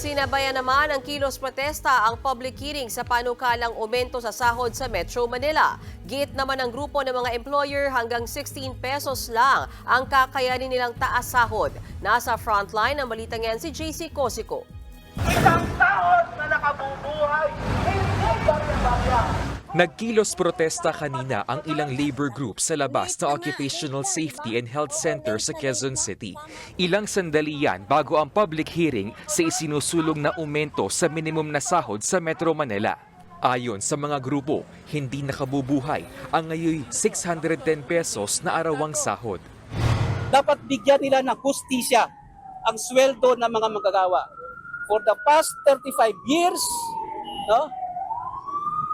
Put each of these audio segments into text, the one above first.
Sinabayan naman ng kilos protesta ang public hearing sa panukalang aumento sa sahod sa Metro Manila. Git naman ng grupo ng mga employer hanggang 16 pesos lang ang kakayanin nilang taas sahod. Nasa frontline ng balitang yan si JC Cosico. Isang taon na nakabubuhay, hindi barya-barya. Nagkilos protesta kanina ang ilang labor groups sa labas ng Occupational Safety and Health Center sa Quezon City. Ilang sandali yan bago ang public hearing sa isinusulong na aumento sa minimum na sahod sa Metro Manila. Ayon sa mga grupo, hindi nakabubuhay ang ngayon 610 pesos na arawang sahod. dapat bigyan nila ng hustisya ang sweldo ng mga magagawa. For the past 35 years, no,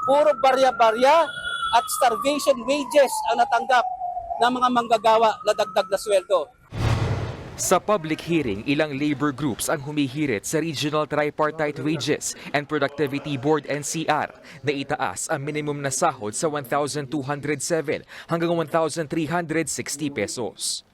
puro barya-barya at starvation wages ang natanggap ng mga manggagawa na dagdag na sweldo. Sa public hearing, ilang labor groups ang humihirit sa Regional Tripartite Wages and Productivity Board NCR na itaas ang minimum na sahod sa 1,207 hanggang 1,360 pesos.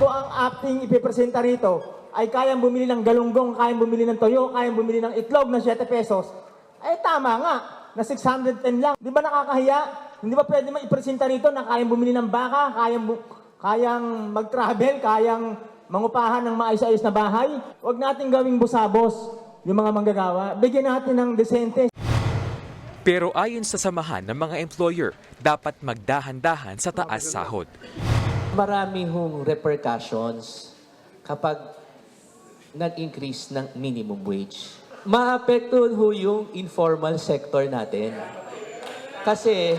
Kung ang acting ipipresenta rito ay kayang bumili ng galunggong, kayang bumili ng toyo, kayang bumili ng itlog na 7 pesos, ay tama nga, na 610 lang. Di ba nakakahiya? Hindi ba pwede maipresenta rito na kayang bumili ng baka, kayang, bu- kayang mag-travel, kayang mangupahan ng maayos-ayos na bahay? Huwag natin gawing busabos yung mga manggagawa. Bigyan natin ng desente. Pero ayon sa samahan ng mga employer, dapat magdahan-dahan sa taas sahod. Marami hong repercussions kapag nag-increase ng minimum wage. Maapektuhan ho yung informal sector natin. Kasi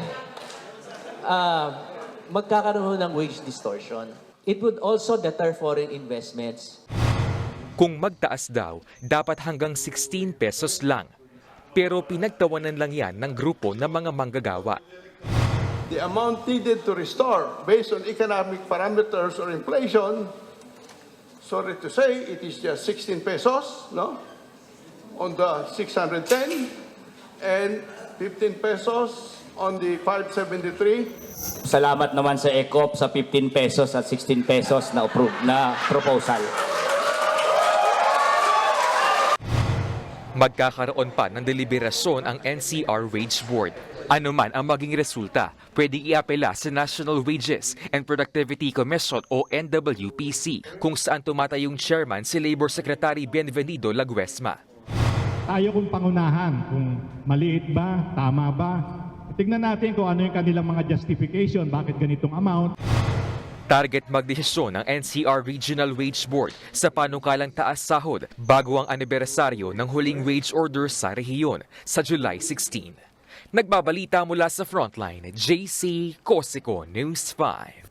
ah, magkakaroon ho ng wage distortion. It would also deter foreign investments. Kung magtaas daw, dapat hanggang 16 pesos lang. Pero pinagtawanan lang yan ng grupo ng mga manggagawa. the amount needed to restore based on economic parameters or inflation, sorry to say, it is just 16 pesos, no? On the 610 and 15 pesos on the 573. Salamat naman sa ECOP sa 15 pesos at 16 pesos na approve na proposal. Magkakaroon pa ng deliberasyon ang NCR Wage Board. Ano man ang maging resulta, pwedeng iapela sa National Wages and Productivity Commission o NWPC kung saan tumatayong chairman si Labor Secretary Bienvenido Laguesma. Tayo kung pangunahan kung maliit ba, tama ba. Tignan natin kung ano yung kanilang mga justification, bakit ganitong amount. Target magdesisyon ng NCR Regional Wage Board sa panukalang taas sahod bago ang anibersaryo ng huling wage order sa rehiyon sa July 16. Nagbabalita mula sa Frontline, JC Cosico News 5.